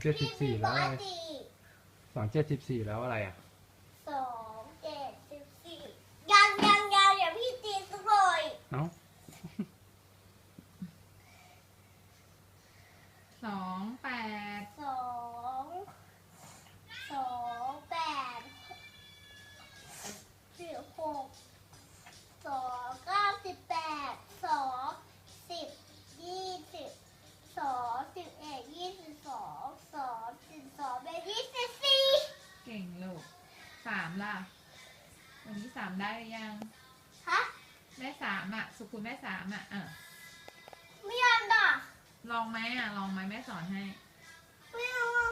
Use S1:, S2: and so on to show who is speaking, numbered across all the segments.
S1: เจ็ดสิบสี่แล้วอะไร
S2: พี่
S1: สองเจ็ดสิบสี่แล้วอะไรอะ
S2: สองเจ็ดสิบสี่ยังยังยังอย่าพี่ตีสักหน่อย
S1: เอ้า
S3: สองแปด
S2: สองสองแปดสิบหกสองเก้าสิบแปดสองสิบยี่สิบสองสิบเอ็ดยี่สิบสองสองสิบสองเป็นยี่สิบสี่
S3: เก่งลูก สามล่ะ วันนี้สามได้หรือยัง
S2: ฮะ
S3: ได้สามอะ สุขุนได้สามอะอะ
S2: ไม่ยอมด่ะ
S3: ลองไหมอะ ลองไหมแม่สอนให้
S2: ไม่เอาอะ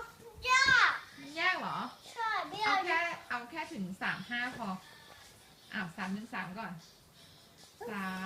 S2: ยาก
S3: มันยากเหรอ
S2: ใช่ไม่
S3: เอา
S2: เอา
S3: แค่ เอาแค่ถึงสามห้าพออ้าวสามหนึ่งสามก่อนสาม